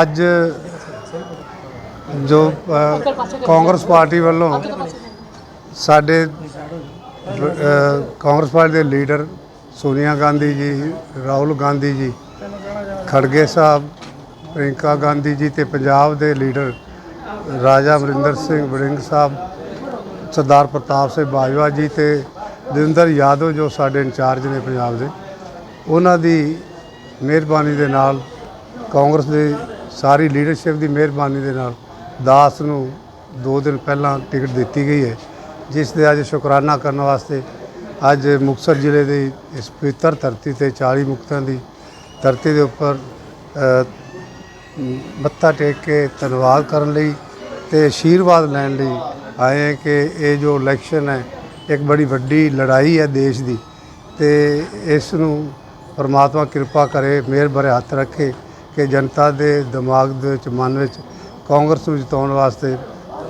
ਅੱਜ ਜੋ ਕਾਂਗਰਸ ਪਾਰਟੀ ਵੱਲੋਂ ਸਾਡੇ ਕਾਂਗਰਸ ਪਾਰਟੀ ਦੇ ਲੀਡਰ ਸੋਨੀਆ ਗਾਂਧੀ ਜੀ, ਰਾਹੁਲ ਗਾਂਧੀ ਜੀ, ਖੜਗੇ ਸਾਹਿਬ ਪ੍ਰਿੰਕਾ ਗਾਂਧੀ ਜੀ ਤੇ ਪੰਜਾਬ ਦੇ ਲੀਡਰ ਰਾਜਾ ਅਮਰਿੰਦਰ ਸਿੰਘ ਵੜਿੰਗ ਸਾਹਿਬ, ਸਰਦਾਰ ਪ੍ਰਤਾਪ ਸਿੰਘ ਬਾਜਵਾ ਜੀ ਤੇ ਦਵਿੰਦਰ ਯਾਦਵ ਜੋ ਸਾਡੇ ਇੰਚਾਰਜ ਨੇ ਪੰਜਾਬ ਦੇ, ਉਹਨਾਂ ਦੀ ਮਿਹਰਬਾਨੀ ਦੇ ਨਾਲ ਕਾਂਗਰਸ ਦੀ ਸਾਰੀ ਲੀਡਰਸ਼ਿਪ ਦੀ ਮਿਹਰਬਾਨੀ ਦੇ ਨਾਲ ਦਾਸ ਨੂੰ 2 ਦਿਨ ਪਹਿਲਾਂ ਟਿਕਟ ਦਿੱਤੀ ਗਈ ਹੈ, ਜਿਸ ਦੇ ਅੱਜ ਸ਼ੁਕਰਾਨਾ ਕਰਨ ਵਾਸਤੇ ਅੱਜ ਮੁਕਤਸਰ ਜ਼ਿਲ੍ਹੇ ਦੀ ਇਸ ਪਵਿੱਤਰ ਧਰਤੀ ਤੇ 40 ਮੁਕਤਾਂ ਦੀ ਧਰਤੀ ਦੇ ਉੱਪਰ ਮੱਥਾ ਟੇਕ ਕੇ ਧੰਨਵਾਦ ਕਰਨ ਲਈ ਤੇ ਆਸ਼ੀਰਵਾਦ ਲੈਣ ਲਈ ਆਏ ਹਾਂ ਕਿ ਇਹ ਜੋ ਇਲੈਕਸ਼ਨ ਹੈ, ਇੱਕ ਬੜੀ ਵੱਡੀ ਲੜਾਈ ਹੈ ਦੇਸ਼ ਦੀ ਤੇ ਇਸ ਨੂੰ ਪਰਮਾਤਮਾ ਕਿਰਪਾ ਕਰੇ, ਮਿਹਰ ਭਰੇ ਹੱਥ ਰੱਖੇ ਕਿ ਜਨਤਾ ਦੇ ਦਿਮਾਗ ਦੇ ਵਿੱਚ ਮਨ ਵਿੱਚ ਕਾਂਗਰਸ ਨੂੰ ਜਿਤਾਉਣ ਵਾਸਤੇ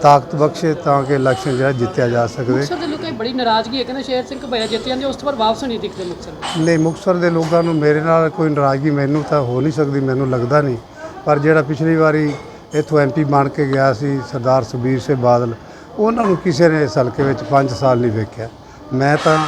ਤਾਕਤ ਬਖਸ਼ੇ ਤਾਂ ਕਿ ਇਲੈਕਸ਼ਨ ਜਿਹੜਾ ਜਿੱਤਿਆ ਜਾ ਸਕੇ। ਮੁਕਤਸਰ ਦੇ ਲੋਕਾਂ ਦੀ ਬੜੀ ਨਾਰਾਜ਼ਗੀ ਹੈ ਕਹਿੰਦੇ ਸ਼ੇਰ ਸਿੰਘ ਭਈਆ ਜਿੱਤ ਜਾਂਦੇ ਉਸ ਤੋਂ ਬਾਅਦ ਵਾਪਸ ਨਹੀਂ ਦਿਖਦੇ ਮੁਕਤਸਰ। ਨਹੀਂ ਮੁਕਤਸਰ ਦੇ ਲੋਕਾਂ ਨੂੰ ਮੇਰੇ ਨਾਲ ਕੋਈ ਨਾਰਾਜ਼ਗੀ ਮੈਨੂੰ ਤਾਂ ਹੋ ਨਹੀਂ ਸਕਦੀ ਮੈਨੂੰ ਲੱਗਦਾ ਨਹੀਂ। ਪਰ ਜਿਹੜਾ ਪਿਛਲੀ ਵਾਰੀ ਇੱਥੋਂ ਐਮਪੀ ਬਣ ਕੇ ਗਿਆ ਸੀ ਸਰਦਾਰ ਸੁਬੀਰ ਸਿੰਘ ਬਾਦਲ ਉਹਨਾਂ ਨੂੰ ਕਿਸੇ ਨੇ ਇਸ ਹਲਕੇ ਵਿੱਚ 5 ਸਾਲ ਨਹੀਂ ਵੇਖਿਆ। ਮੈਂ ਤਾਂ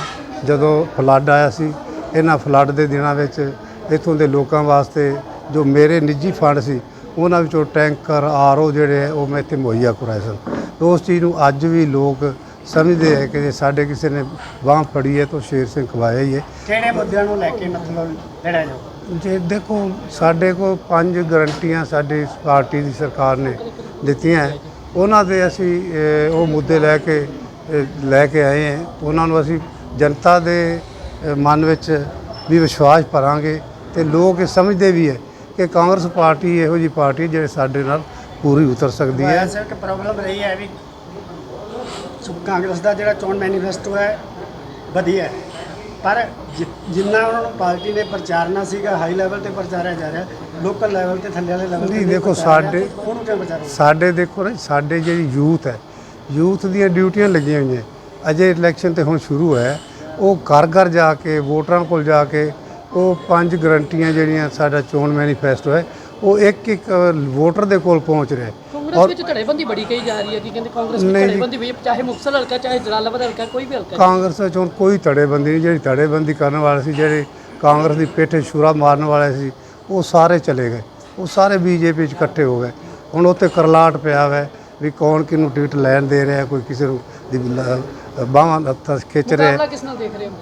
ਜਦੋਂ ਫਲੱਡ ਆਇਆ ਸੀ ਇਹਨਾਂ ਫਲੱਡ ਦੇ ਦਿਨਾਂ ਵਿੱਚ ਇੱਥੋਂ ਦੇ ਲੋਕਾਂ ਵਾਸਤੇ ਜੋ ਮੇਰੇ ਨਿੱਜੀ ਫੰਡ ਸੀ ਉਹਨਾਂ ਵਿੱਚੋਂ ਟੈਂਕਰ ਆਰਓ ਜਿਹੜੇ ਉਹ ਮੈਂ ਇੱਥੇ ਮੁਹੱਈਆ ਕਰਵਾਏ ਸਨ। ਉਸ ਚੀਜ਼ ਨੂੰ ਅੱਜ ਵੀ ਲੋਕ ਸਮਝਦੇ ਹੈ ਕਿ ਸਾਡੇ ਕਿਸੇ ਨੇ ਬਾਂਹ ਫੜੀ ਹੈ ਤਾਂ ਸ਼ੇਰ ਸਿੰਘ ਖਵਾਇਆ ਹੀ ਹੈ। ਕਿਹੜੇ ਮੁੱਦਿਆਂ ਨੂੰ ਲੈ ਕੇ ਮਤਲਬ ਲੜਿਆ ਜਾਊ? ਜੇ ਦੇਖੋ ਸਾਡੇ ਕੋਲ ਪੰਜ ਗਰੰਟੀਆਂ ਸਾਡੀ ਪਾਰਟੀ ਦੀ ਸਰਕਾਰ ਨੇ ਦਿੱਤੀਆਂ। ਉਹਨਾਂ ਦੇ ਅਸੀਂ ਉਹ ਮੁੱਦੇ ਲੈ ਕੇ ਲੈ ਕੇ ਆਏ ਹਾਂ। ਉਹਨਾਂ ਨੂੰ ਅਸੀਂ ਜਨਤਾ ਦੇ ਮਨ ਵਿੱਚ ਵੀ ਵਿਸ਼ਵਾਸ ਭਰਾਂਗੇ ਤੇ ਲੋਕ ਇਹ ਸਮਝਦੇ ਵੀ ਹੈ ਕਿ ਕਾਂਗਰਸ ਪਾਰਟੀ ਇਹੋ ਜੀ ਪਾਰਟੀ ਜਿਹੜੇ ਸਾਡੇ ਨਾਲ ਪੂਰੀ ਉਤਰ ਸਕਦੀ ਹੈ। ਐਸਾ ਇੱਕ ਪ੍ਰੋਬਲਮ ਰਹੀ ਹੈ ਵੀ। ਕਾਂਗਰਸ ਦਾ ਜਿਹੜਾ ਚੋਣ ਮੈਨੀਫੈਸਟੋ ਹੈ ਵਧੀਆ ਹੈ। ਪਰ ਜਿੰਨਾ ਉਹਨਾਂ ਨੂੰ ਪਾਰਟੀ ਨੇ ਪ੍ਰਚਾਰਨਾ ਸੀਗਾ ਹਾਈ ਲੈਵਲ ਤੇ ਪ੍ਰਚਾਰਿਆ ਜਾ ਰਿਹਾ ਲੋਕਲ ਲੈਵਲ ਤੇ ਥੱਲੇ ਵਾਲੇ ਲੈਵਲ ਤੇ ਦੇਖੋ ਸਾਡੇ- ਉਹਨੂੰ ਪ੍ਰਚਾਰੋ ਸਾਡੇ ਦੇਖੋ ਨਾ ਸਾਡੇ ਜਿਹੜੀ ਯੂਥ ਹੈ ਯੂਥ ਦੀਆਂ ਡਿਊਟੀਆਂ ਲੱਗੀਆਂ ਹੋਈਆਂ। ਅਜੇ ਇਲੈਕਸ਼ਨ ਤੇ ਹੁਣ ਸ਼ੁਰੂ ਹੈ। ਉਹ ਘਰ ਘਰ ਜਾ ਕੇ ਵੋਟਰਾਂ ਕੋਲ ਜਾ ਕੇ ਉਹ ਪੰਜ ਗਰੰਟੀਆਂ ਜਿਹੜੀਆਂ ਸਾਡਾ ਚੋਣ ਮੈਨੀਫੈਸਟੋ ਹੈ ਉਹ ਇੱਕ ਇੱਕ ਵੋਟਰ ਦੇ ਕੋਲ ਪਹੁੰਚ ਰਿਹਾ ਹੈ। ਕਾਂਗਰਸ ਵਿੱਚ ਧੜੇਬੰਦੀ ਬੜੀ ਕਹੀ ਜਾ ਰਹੀ ਹੈ ਕਿ ਕਹਿੰਦੇ ਕਾਂਗਰਸ ਵਿੱਚ ਜੀ। ਧੜੇਬੰਦੀ ਵੀ ਚਾਹੇ ਮੁਕਤਸਰ ਹਲਕਾ ਚਾਹੇ ਜਲਾਲਾਬਾਦ ਹਲਕਾ ਕੋਈ ਵੀ ਹਲਕਾ ਕਾਂਗਰਸ ਵਿੱਚ ਹੁਣ ਕੋਈ ਧੜੇਬੰਦੀ ਨਹੀਂ ਜਿਹੜੀ ਧੜੇਬੰਦੀ ਕਰਨ ਵਾਲੇ ਸੀ ਜਿਹੜੇ ਕਾਂਗਰਸ ਦੀ ਪਿੱਠ ਛੁਰਾ ਮਾਰਨ ਵਾਲੇ ਸੀ ਉਹ ਸਾਰੇ ਚਲੇ ਗਏ। ਉਹ ਸਾਰੇ ਬੀਜੇਪੀ 'ਚ ਇਕੱਠੇ ਹੋ ਗਏ। ਹੁਣ ਉੱਥੇ ਕਰਲਾਟ ਪਿਆ ਹੋਇਆ ਹੈ ਵੀ ਕੌਣ ਕਿਹਨੂੰ ਟਿਕਟ ਲੈਣ ਦੇ ਰਿਹਾ ਕੋਈ ਕਿਸੇ ਨੂੰ ਦੀ ਬਾਹਾਂ ਹੱਥਾਂ ਖਿੱਚ ਰਿਹਾ। ਮੁਕਾਬਲਾ ਕਿਸ ਨਾਲ ਦੇਖ ਰਹੇ ਹੋ?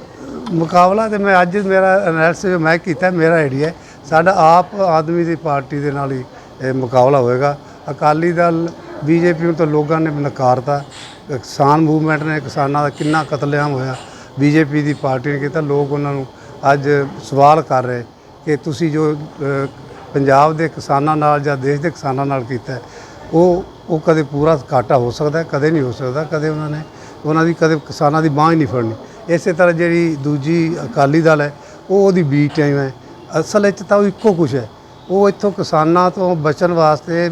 ਮੁਕਾਬਲਾ ਤੇ ਮੈਂ ਅੱਜ ਮੇਰਾ ਐਨਾਲਿਸਿਸ ਮੈਂ ਕੀਤਾ ਮੇਰਾ ਆਈਡੀਆ ਸਾਡਾ ਆਪ ਆਦਮੀ ਦੀ ਪਾਰਟੀ ਦੇ ਨਾਲ ਹੀ ਇਹ ਮੁਕਾਬਲਾ ਹੋਏਗਾ। ਅਕਾਲੀ ਦਲ ਬੀਜੇਪੀ ਨੂੰ ਤਾਂ ਲੋਕਾਂ ਨੇ ਨਕਾਰਤਾ। ਕਿਸਾਨ ਮੂਵਮੈਂਟ ਨੇ ਕਿਸਾਨਾਂ ਦਾ ਕਿੰਨਾ ਕਤਲੇਆਮ ਹੋਇਆ। ਬੀਜੇਪੀ ਦੀ ਪਾਰਟੀ ਨੇ ਕੀਤਾ ਲੋਕ ਉਹਨਾਂ ਨੂੰ ਅੱਜ ਸਵਾਲ ਕਰ ਰਹੇ ਕਿ ਤੁਸੀਂ ਜੋ ਅ, ਪੰਜਾਬ ਦੇ ਕਿਸਾਨਾਂ ਨਾਲ ਜਾਂ ਦੇਸ਼ ਦੇ ਕਿਸਾਨਾਂ ਨਾਲ ਕੀਤਾ ਹੈ, ਉਹ ਉਹ ਕਦੇ ਪੂਰਾ ਘਾਟਾ ਹੋ ਸਕਦਾ, ਕਦੇ ਨਹੀਂ ਹੋ ਸਕਦਾ, ਕਦੇ ਉਹਨਾਂ ਨੇ, ਉਹਨਾਂ ਦੀ ਕਦੇ ਕਿਸਾਨਾਂ ਦੀ ਬਾਂਹ ਹੀ ਨਹੀਂ ਫੜਨੀ। ਇਸੇ ਤਰ੍ਹਾਂ ਜਿਹੜੀ ਦੂਜੀ ਅਕਾਲੀ ਦਲ ਹੈ, ਉਹ ਉਹਦੀ ਬੀ ਟਾਈਮ ਹੈ। ਅਸਲ ਵਿੱਚ ਤਾਂ ਉਹ ਇੱਕੋ ਕੁਛ ਹੈ। ਉਹ ਇੱਥੋਂ ਕਿਸਾਨਾਂ ਤੋਂ ਬਚਣ ਵਾਸਤੇ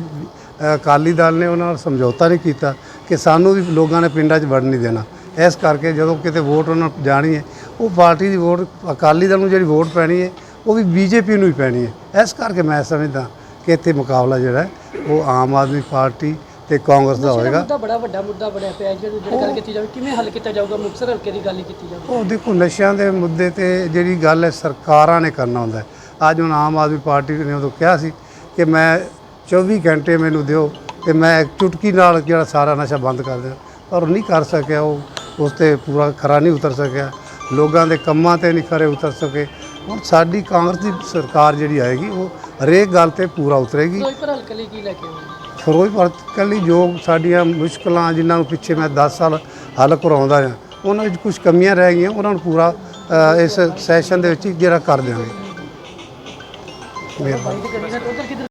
ਅਕਾਲੀ ਦਲ ਨੇ ਉਹਨਾਂ ਨਾਲ ਸਮਝੌਤਾ ਨਹੀਂ ਕੀਤਾ ਕਿ ਸਾਨੂੰ ਵੀ ਲੋਕਾਂ ਨੇ ਪਿੰਡਾਂ 'ਚ ਵੜ ਨਹੀਂ ਦੇਣਾ। ਇਸ ਕਰਕੇ ਜਦੋਂ ਕਿਤੇ ਵੋਟ ਉਹਨਾਂ ਨੂੰ ਜਾਣੀ ਹੈ, ਉਹ ਪਾਰਟੀ ਦੀ ਵੋਟ, ਅਕਾਲੀ ਦਲ ਨੂੰ ਜਿਹੜੀ ਵੋਟ ਪੈਣੀ ਹੈ, ਉਹ ਵੀ ਬੀਜੇਪੀ ਨੂੰ ਹੀ ਪੈਣੀ ਹੈ। ਇਸ ਕਰਕੇ ਮੈਂ ਸਮਝਦਾ ਕਿ ਇੱਥੇ ਮੁਕਾਬਲਾ ਜਿਹੜਾ ਉਹ ਆਮ ਆਦਮੀ ਪਾਰਟੀ ਤੇ ਕਾਂਗਰਸ ਦਾ ਹੋਏਗਾ। ਮੁੱਦਾ ਬੜਾ ਵੱਡਾ ਮੁੱਦਾ ਬਣਿਆ ਪਿਆ ਜਿਹੜੀ ਜਿਹੜੀ ਗੱਲ ਕੀਤੀ ਜਾਵੇ ਕਿਵੇਂ ਹੱਲ ਕੀਤਾ ਜਾਊਗਾ ਮੁਕਤਸਰ ਹਲਕੇ ਦੀ ਗੱਲ ਕੀਤੀ ਜਾਵੇ ਉਹ ਦੇਖੋ ਨਸ਼ਿਆਂ ਦੇ ਮੁੱਦੇ ਤੇ ਜਿਹੜੀ ਗੱਲ ਹੈ ਸਰਕਾਰਾਂ ਨੇ ਕਰਨਾ ਹੁੰਦਾ ਅੱਜ ਹੁਣ ਆਮ ਆਦਮੀ ਪਾਰਟੀ ਨੇ ਉਦੋਂ ਕਿਹਾ ਸੀ ਕਿ ਮੈਂ 24 ਘੰਟੇ ਮੈਨੂੰ ਦਿਓ ਤੇ ਮੈਂ ਇੱਕ ਚੁਟਕੀ ਨਾਲ ਜਿਹੜਾ ਸਾਰਾ ਨਸ਼ਾ ਬੰਦ ਕਰ ਦਿਆਂ। ਪਰ ਉਹ ਨਹੀਂ ਕਰ ਸਕਿਆ ਉਹ ਉਸ ਤੇ ਪੂਰਾ ਖਰਾ ਨਹੀਂ ਉਤਰ ਸਕਿਆ। ਲੋਕਾਂ ਦੇ ਕੰਮਾਂ ਤੇ ਨਹੀਂ ਖਰੇ ਉਤਰ ਸਕੇ। ਹੁਣ ਸਾਡੀ ਕਾਂਗਰਸ ਦੀ ਸਰਕਾਰ ਜਿਹੜੀ ਆਏਗੀ ਉਹ ਹਰੇਕ ਗੱਲ ਤੇ ਪੂਰਾ ਉਤਰੇਗੀ। ਫਿਰੋਜ਼ਪੁਰ ਹਲਕੇ ਲਈ ਕੀ ਲੈ ਕੇ ਆਉਂਗੇ? ਫਿਰੋਜ਼ਪੁਰ ਕੱਲੀ ਜੋ ਸਾਡੀਆਂ ਮੁਸ਼ਕਲਾਂ ਜਿਨ੍ਹਾਂ ਨੂੰ ਪਿੱਛੇ ਮੈਂ 10 ਸਾਲ ਹੱਲ ਕਰਾਉਂਦਾ ਹਾਂ ਉਹਨਾਂ ਵਿੱਚ ਕੁਝ ਕਮੀਆਂ ਰਹਿ ਗਈਆਂ, ਉਹਨਾਂ ਨੂੰ ਪੂਰਾ ਇਸ ਸੈਸ਼ਨ ਦੇ ਵਿੱਚ ਜਿਹੜਾ ਕਰ ਦਿਆਂਗੇ। ਮਿਹਰਬਾਨੀ।